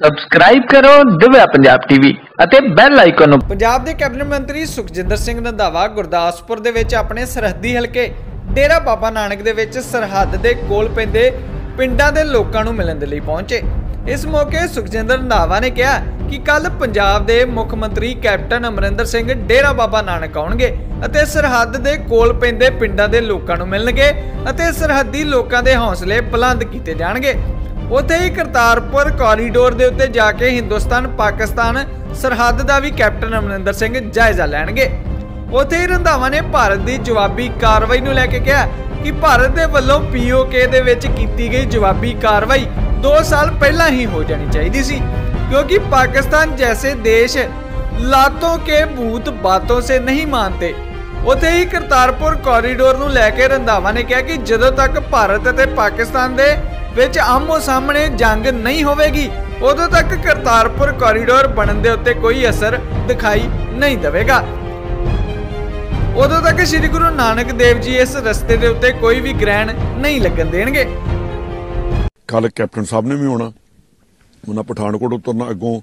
Subscribe ਕਰੋ Divya Punjab TV ਅਤੇ bell icon ਨੂੰ। ਪੰਜਾਬ ਦੇ ਕੈਬਨਿਟ ਮੰਤਰੀ ਸੁਖਜਿੰਦਰ ਸਿੰਘ ਰੰਧਾਵਾ ਗੁਰਦਾਸਪੁਰ ਦੇ ਵਿੱਚ ਆਪਣੇ ਸਰਹੱਦੀ ਹਲਕੇ ਡੇਰਾ ਬਾਬਾ ਨਾਨਕ ਦੇ ਵਿੱਚ ਸਰਹੱਦ ਦੇ ਕੋਲ ਪੈਂਦੇ ਪਿੰਡਾਂ ਦੇ ਲੋਕਾਂ ਨੂੰ ਮਿਲਣ ਦੇ ਲਈ ਪਹੁੰਚੇ। ਇਸ ਮੌਕੇ ਸੁਖਜਿੰਦਰ ਰੰਧਾਵਾ ਨੇ ਕਿਹਾ ਕਿ ਕੱਲ ਪੰਜਾਬ ਦੇ ਮੁੱਖ ਮੰਤਰੀ ਕੈਪਟਨ ਅਮਰਿੰਦਰ ਸਿੰਘ ਡੇਰਾ ਬਾਬਾ ਨਾਨਕ ਆਉਣਗੇ ਅਤੇ ਸਰਹੱਦ ਦੇ ਕੋਲ ਪੈਂਦੇ ਪਿੰਡਾਂ ਦੇ ਲੋਕਾਂ ਨੂੰ ਮਿਲਣਗੇ ਅਤੇ ਸਰਹੱਦੀ ਲੋਕਾਂ ਦੇ ਹੌਸਲੇ ਬੁਲੰਦ ਕੀਤੇ ਜਾਣਗੇ। ਉੱਥੇ ਹੀ ਕਰਤਾਰਪੁਰ ਕੋਰੀਡੋਰ ਦੇ ਉੱਤੇ ਜਾ ਕੇ ਹਿੰਦੁਸਤਾਨ, ਪਾਕਿਸਤਾਨ ਸਰਹੱਦ ਦਾ ਵੀ ਕੈਪਟਨ ਅਮਰਿੰਦਰ ਸਿੰਘ ਜਾਇਜ਼ਾ ਲੈਣਗੇ। ਉੱਥੇ ਹੀ ਰੰਧਾਵਾ ਨੇ ਭਾਰਤ ਦੀ ਜਵਾਬੀ ਕਾਰਵਾਈ ਨੂੰ ਲੈ ਕੇ ਕਿਹਾ ਕਿ ਭਾਰਤ ਦੇ ਵੱਲੋਂ ਪੀਓਕੇ ਦੇ ਵਿੱਚ ਕੀਤੀ ਗਈ ਜਵਾਬੀ ਕਾਰਵਾਈ 2 ਸਾਲ ਪਹਿਲਾਂ ਹੀ ਹੋ ਜਾਣੀ ਚਾਹੀਦੀ ਸੀ, ਕਿਉਂਕਿ ਪਾਕਿਸਤਾਨ ਜੈਸੇ ਦੇਸ਼ लातों ਕੇ ਭੂਤ ਬਾਤੋਂ ਸੇ ਨਹੀਂ मानते ਉਥੇ ਹੀ ਕਰਤਾਰਪੁਰ ਕੋਰੀਡੋਰ ਨੂੰ ਲੈ ਕੇ ਰੰਧਾਵਾ ਨੇ ਕਿਹਾ ਕਿ ਜਦੋਂ ਤੱਕ ਭਾਰਤ ਅਤੇ ਪਾਕਿਸਤਾਨ ਦੇ ਵਿੱਚ ਆਮੋ ਸਾਹਮਣੇ ਜੰਗ ਨਹੀਂ ਹੋਵੇਗੀ। ਉਦੋਂ ਤੱਕ ਕਰਤਾਰਪੁਰ ਕੋਰੀਡੋਰ ਬਣਨ ਦੇ ਉੱਤੇ ਕੋਈ ਅਸਰ ਦਿਖਾਈ ਨਹੀਂ ਦੇਵੇਗਾ। ਉਦੋਂ ਤੱਕ ਸ੍ਰੀ ਗੁਰੂ ਨਾਨਕ ਦੇਵ ਜੀ ਇਸ ਰਸਤੇ ਦੇ ਉੱਤੇ ਕੋਈ ਵੀ ਗ੍ਰਹਿਣ ਨਹੀਂ ਲੱਗਣ ਦੇਣਗੇ। ਕੱਲ ਕੈਪਟਨ ਸਾਹਿਬ ਨੇ ਵੀ ਆਉਣਾ। ਉਹਨਾਂ ਪਠਾਨਕੋਟ ਉਤਰਨਾ, ਅੱਗੋਂ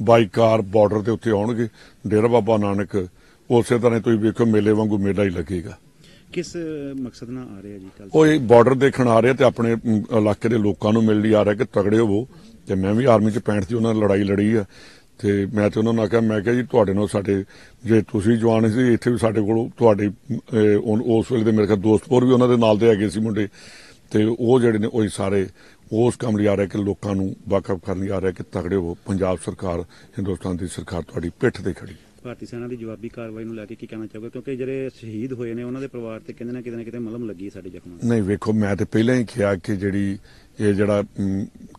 ਬਾਈ ਕਾਰ ਬਾਰਡਰ ਦੇ ਉੱਤੇ ਆਉਣਗੇ। ਡੇਰਾ ਬਾਬਾ ਨਾਨਕ, ਉਸੇ ਤਰ੍ਹਾਂ ਤੁਸੀਂ ਵੇਖੋ, ਮੇਲੇ ਵਾਂਗੂ ਮੇਲਾ ਹੀ ਲੱਗੇਗਾ। ਕਿਸ ਮਕਸਦ ਨਾਲ ਆ ਰਿਹਾ ਜੀ ਕੱਲ ਉਹ ਇਹ ਬਾਰਡਰ ਦੇਖਣ ਆ ਰਿਹਾ ਤੇ ਆਪਣੇ ਅਮ, ਇਲਾਕੇ ਦੇ ਲੋਕਾਂ ਨੂੰ ਮਿਲਣ ਲਈ ਆ ਰਿਹਾ ਕਿ ਤਗੜੇ ਹੋਵੋ। ਤੇ ਮੈਂ ਵੀ ਆਰਮੀ 'ਚ 65 ਦੀ ਉਹਨਾਂ ਨਾਲ ਲੜਾਈ ਲੜੀ ਆ। ਤੇ ਮੈਂ ਤੇ ਉਹਨਾਂ ਨੂੰ ਆਖਿਆ ਮੈਂ ਕਿਹਾ ਜੀ ਤੁਹਾਡੇ ਨਾਲ ਸਾਡੇ ਜੇ ਤੁਸੀਂ ਜਵਾਨ ਸੀ ਇੱਥੇ ਵੀ ਸਾਡੇ ਕੋਲ ਤੁਹਾਡੇ ਅਹ, ਉਨ- ਉਸ ਵੇਲੇ ਦੇ ਮੇਰੇ ਖਿਆਲ ਦੋਸਤਪੁਰ ਵੀ ਉਹਨਾਂ ਦੇ ਨਾਲ ਦੇ ਹੈਗੇ ਸੀ ਮੁੰਡੇ। ਤੇ ਉਹ ਜਿਹੜੇ ਨੇ ਉਹ ਹੀ ਸਾਰੇ ਉਸ ਕੰਮ ਲਈ ਆ ਰਿਹਾ ਕਿ ਲੋਕਾਂ ਨੂੰ ਵਾਕਫ ਕਰਨ ਲਈ ਆ ਰਿਹਾ ਕਿ ਤਗੜੇ ਹੋਵੋ। ਪੰਜਾਬ ਸਰਕਾਰ ਹਿੰਦੁਸਤਾਨ ਦੀ ਸਰਕਾਰ ਤੁਹਾਡੀ ਪਿੱਠ ਤੇ ਖੜੀ ਭਾਰਤੀ ਸੈਨਾ ਦੀ ਜਵਾਬੀ ਕਾਰਵਾਈ ਨੂੰ ਲੈ ਕੇ ਕੀ ਕਹਿਣਾ ਚਾਹੋਗੇ? ਕਿਉਂਕਿ ਜਿਹੜੇ ਸ਼ਹੀਦ ਹੋਏ ਨੇ, ਉਹਨਾਂ ਦੇ ਪਰਿਵਾਰ ਤੇ ਕਿਤੇ ਨਾ ਕਿਤੇ ਨਾ ਕਿਤੇ ਮਲਮ ਲੱਗੀ ਸਾਡੇ ਜ਼ਖਮਾਂ ਨੂੰ। ਨਹੀਂ, ਵੇਖੋ, ਮੈਂ ਤੇ ਪਹਿਲਾਂ ਹੀ ਕਿਹਾ ਕਿ ਜਿਹੜੀ ਇਹ ਜਿਹੜਾ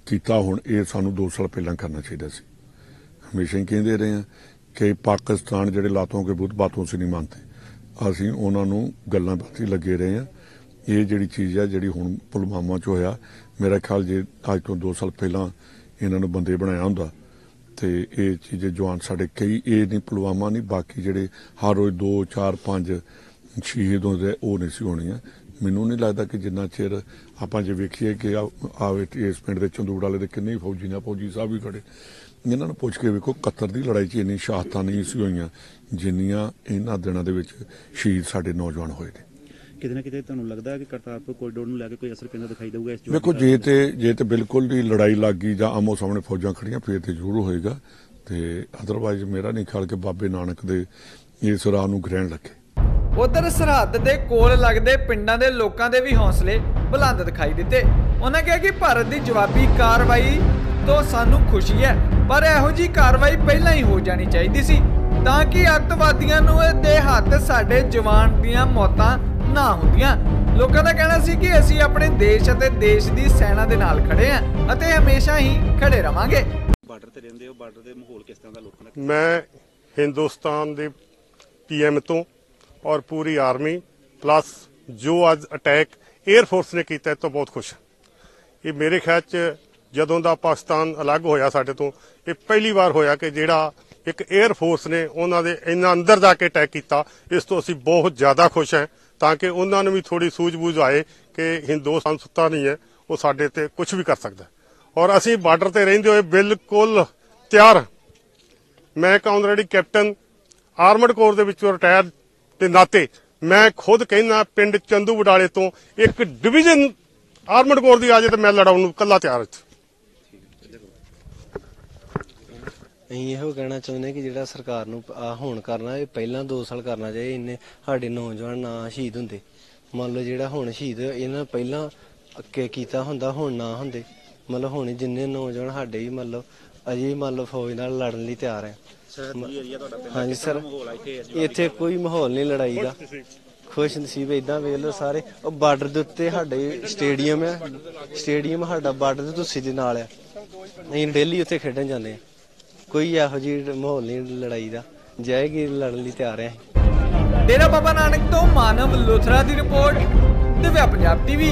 ਕੀਤਾ ਹੁਣ, ਇਹ ਸਾਨੂੰ 2 ਸਾਲ ਪਹਿਲਾਂ ਕਰਨਾ ਚਾਹੀਦਾ ਸੀ। ਹਮੇਸ਼ਾ ਹੀ ਕਹਿੰਦੇ ਰਹੇ ਹਾਂ ਕਿ ਪਾਕਿਸਤਾਨ ਜਿਹੜੇ ਲਾਤੋਂ ਕੇ ਬੁੱਤ ਬਾਤੋਂ ਸੇ ਨਹੀਂ ਮੰਨਦੇ। ਅਸੀਂ ਉਹਨਾਂ ਨੂੰ ਗੱਲਾਂ ਬਾਤੀ ਲੱਗੇ ਰਹੇ ਹਾਂ ਇਹ ਜਿਹੜੀ ਚੀਜ਼ ਹੈ ਜਿਹੜੀ ਹੁਣ ਪੁਲਵਾਮਾ ਚ ਹੋਇਆ, ਮੇਰਾ ਖਿਆਲ ਜੇ ਅੱਜ ਤੋਂ 2 ਸਾਲ ਪਹਿਲਾਂ ਇਹਨਾਂ ਨੂੰ ਬੰਦੇ ਬਣਾਇਆ ਹੁੰਦਾ ਤੇ ਇਹ ਚੀਜ਼ ਜਵਾਨ ਸਾਡੇ ਕਈ ਇਹ ਨਹੀਂ, ਪੁਲਵਾਮਾ ਨਹੀਂ, ਬਾਕੀ ਜਿਹੜੇ ਹਰ ਰੋਜ਼ 2 4 5 ਸ਼ਹੀਦ ਹੁੰਦੇ ਉਹ ਨਹੀਂ ਸੀ ਹੋਣੀਆਂ। ਮੈਨੂੰ ਨਹੀਂ ਲੱਗਦਾ ਕਿ ਜਿੰਨਾ ਚਿਰ ਆਪਾਂ ਜੇ ਵੇਖੀਏ ਕਿ ਆਵੇ ਇਸ ਪਿੰਡ ਦੇ ਚੰਦੂੜ ਵਾਲੇ ਦੇ ਕਿੰਨੇ ਫੌਜੀ ਨਾ, ਫੌਜੀ ਸਾਹਿਬ ਵੀ ਖੜੇ। ਇਹਨਾਂ ਨੂੰ ਪੁੱਛ ਕੇ ਵੇਖੋ 71 ਦੀ ਲੜਾਈ 'ਚ ਇੰਨੀ ਸ਼ਹਾਦਤਾਂ ਨਹੀਂ ਸੀ ਹੋਈਆਂ, ਜਿੰਨੀਆਂ ਇਹਨਾਂ ਦਿਨਾਂ ਦੇ ਵਿੱਚ ਸ਼ਹੀਦ ਸਾਡੇ ਨੌਜਵਾਨ ਹੋਏ ਨੇ। ਕਿਤੇ ਨਾ ਕਿਤੇ ਤੁਹਾਨੂੰ ਲੱਗਦਾ ਹੈ ਕਿ ਕਰਤਾਰਪੁਰ ਕੋਰੀਡੋਰ ਨੂੰ ਲੈ ਕੇ ਕੋਈ ਅਸਰ ਪੈਂਦਾ ਦਿਖਾਈ ਦੇਊਗਾ ਇਸ ਜਵਾਬੀ ਵੇਖੋ ਜੇ ਤੇ ਜੇ ਤੇ ਬਿਲਕੁਲ ਹੀ ਲੜਾਈ ਲੱਗ ਗਈ ਜਾਂ ਆਮੋ ਸਾਹਮਣੇ ਫੌਜਾਂ ਖੜੀਆਂ ਫੇਰ ਤੇ ਜ਼ਰੂਰ ਹੋਏਗਾ। ਤੇ ਅਦਰਵਾਈਜ਼ ਮੇਰਾ ਨਹੀਂ ਖਿਆਲ ਕਿ ਬਾਬੇ ਨਾਨਕ ਦੇ ਇਸ ਰਾਹ ਨੂੰ ਗ੍ਰਹਿਣ ਲੱਗੇ ਉਧਰ ਸਰਹੱਦ ਦੇ ਕੋਲ ਲੱਗਦੇ ਪਿੰਡਾਂ ਦੇ ਲੋਕਾਂ ਦੇ ਵੀ ਹੌਸਲੇ ਬੁਲੰਦ ਦਿਖਾਈ ਦਿੱਤੇ। ਉਹਨਾਂ ਕਿਹਾ ਕਿ ਭਾਰਤ ਦੀ ਜਵਾਬੀ ਕਾਰਵਾਈ ਤੋਂ ਸਾਨੂੰ ਖੁਸ਼ੀ ਹੈ ਪਰ ਇਹੋ ਜੀ ਕਾਰਵਾਈ ਪਹਿਲਾਂ ਹੀ ਹੋ ਜਾਣੀ ਚਾਹੀਦੀ ਸੀ। ਤਾਂ ਕਿ ਅੱਤਵਾਦੀਆਂ ਨੂੰ ਦੇ ਹੱਥ ਸਾਡੇ ਜਵਾਨ ਦੀਆਂ ਮੌਤਾਂ ਨਾ ਹੁੰਦੀਆਂ। ਲੋਕਾਂ ਦਾ ਕਹਿਣਾ ਸੀ ਕਿ ਅਸੀਂ ਆਪਣੇ ਦੇਸ਼ ਅਤੇ ਦੇਸ਼ ਦੀ ਸੈਨਾ ਦੇ ਨਾਲ ਖੜੇ ਹਾਂ ਅਤੇ ਹਮੇਸ਼ਾ ਹੀ ਖੜੇ ਰਵਾਂਗੇ। ਬਾਰਡਰ ਤੇ ਰਹਿੰਦੇ ਹੋ ਬਾਰਡਰ ਦੇ ਮਾਹੌਲ ਕਿਸ ਤਰ੍ਹਾਂ ਦਾ ਲੋਕਾਂ ਦਾ? ਮੈਂ ਹਿੰਦੁਸਤਾਨ ਦੇ ਪੀਐਮ ਤੋਂ ਔਰ ਪੂਰੀ ਆਰਮੀ ਪਲੱਸ ਜੋ ਅੱਜ ਅਟੈਕ 에ਅਰ ਫੋਰਸ ਨੇ ਕੀਤਾ ਇਹ ਤੋਂ ਬਹੁਤ ਖੁਸ਼ ਹਾਂ। ਇਹ ਮੇਰੇ ਖਿਆਲ ਚ ਜਦੋਂ ਦਾ ਪਾਕਿਸਤਾਨ ਅਲੱਗ ਹੋਇਆ ਸਾਡੇ ਤੋਂ ਇਹ ਪਹਿਲੀ ਵਾਰ ਹੋਇਆ ਕਿ ਜਿਹੜਾ ਇੱਕ 에ਅਰ ਫੋਰਸ ਨੇ ਉਹਨਾਂ ਦੇ ਇੰਨਾ ਅੰਦਰ ਜਾ ਕੇ ਅਟੈਕ ਕੀਤਾ ਇਸ ਤੋਂ ਅਸੀਂ ਬਹੁਤ ਜ਼ਿਆਦਾ ਖੁਸ਼ ਹਾਂ। ਤਾਂ ਕਿ ਉਹਨਾਂ ਨੂੰ ਵੀ ਥੋੜੀ ਸੂਝ-ਬੂਝ ਆਏ ਕਿ ਹਿੰਦੁਸਤਾਨ ਸੁੱਤਾ ਨਹੀਂ ਹੈ, ਉਹ ਸਾਡੇ ਤੇ ਕੁਝ ਵੀ ਕਰ ਸਕਦਾ ਔਰ ਅਸੀਂ ਬਾਰਡਰ ਤੇ ਰਹਿੰਦੇ ਹੋਏ ਬਿਲਕੁਲ ਤਿਆਰ ਮੈਂ ਇੱਕ ਆਨਰੇਡੀ ਕੈਪਟਨ ਆਰਮਡ ਕੋਰ ਦੇ ਵਿੱਚੋਂ ਰਿਟਾਇਰ ਦੇ ਨਾਤੇ ਮੈਂ ਖੁਦ ਕਹਿੰਦਾ ਪਿੰਡ ਚੰਦੂ ਵਡਾਲੇ ਤੋਂ ਇੱਕ ਡਿਵੀਜ਼ਨ ਆਰਮਡ ਕੋਰ ਦੀ ਆ ਜਾਏ ਤੇ ਮੈਂ ਲੜਾਉਣ ਨੂੰ ਕੱਲਾ ਤਿਆਰ ਹਾਂ ਅਸੀਂ ਇਹੋ ਕਹਿਣਾ ਚਾਹੁੰਦੇ ਕਿ ਜਿਹੜਾ ਸਰਕਾਰ ਨੂੰ ਆ ਹੁਣ ਕਰਨਾ ਇਹ ਪਹਿਲਾਂ 2 ਸਾਲ ਕਰਨਾ ਚਾਹੀਏ ਇੰਨੇ ਸਾਡੇ ਨੌਜਵਾਨ ਨਾ ਸ਼ਹੀਦ ਹੁੰਦੇ। ਮੰਨ ਲਓ ਜਿਹੜਾ ਹੁਣ ਸ਼ਹੀਦ ਇਹਨਾਂ ਪਹਿਲਾਂ ਅੱਗੇ ਕੀਤਾ ਹੁੰਦਾ ਹੁਣ ਨਾ ਹੁੰਦੇ। ਮਤਲਬ ਹੁਣ ਜਿੰਨੇ ਨੌਜਵਾਨ ਸਾਡੇ ਹੀ ਮੰਨ ਲਓ ਅਜੇ ਹੀ ਮੰਨ ਲਓ ਫੌਜ ਨਾਲ ਲੜਨ ਲਈ ਤਿਆਰ ਹੈ। ਹਾਂਜੀ ਸਰ ਇੱਥੇ ਕੋਈ ਮਾਹੌਲ ਨਹੀਂ ਲੜਾਈ ਦਾ ਖੁਸ਼ ਨਸੀਬ ਇਦਾਂ ਵੇਖ ਲਓ ਸਾਰੇ। ਉਹ ਬਾਰਡਰ ਦੇ ਉੱਤੇ ਸਾਡੇ ਸਟੇਡੀਅਮ ਹੈ। ਸਟੇਡੀਅਮ ਸਾਡਾ ਬਾਰਡਰ ਦੇ ਤੁਸੀਂ ਦੇ ਨਾਲ ਆ ਅਸੀਂ ਡੇਲੀ ਉੱਥੇ ਖੇਡਣ ਜਾਂਦੇ ਆ ਕੋਈ ਇਹੋ ਜਿਹੀ ਮਾਹੌਲ ਨਹੀਂ ਲੜਾਈ ਦਾ। ਜਾਏਗੀ ਲੜਨ ਲਈ ਤਿਆਰ ਹੈ ਡੇਰਾ ਬਾਬਾ ਨਾਨਕ ਤੋਂ ਮਾਨਵ ਲੋਥਰਾ ਦੀ ਰਿਪੋਰਟ, ਦਿਵਿਆ ਪੰਜਾਬ ਟੀਵੀ।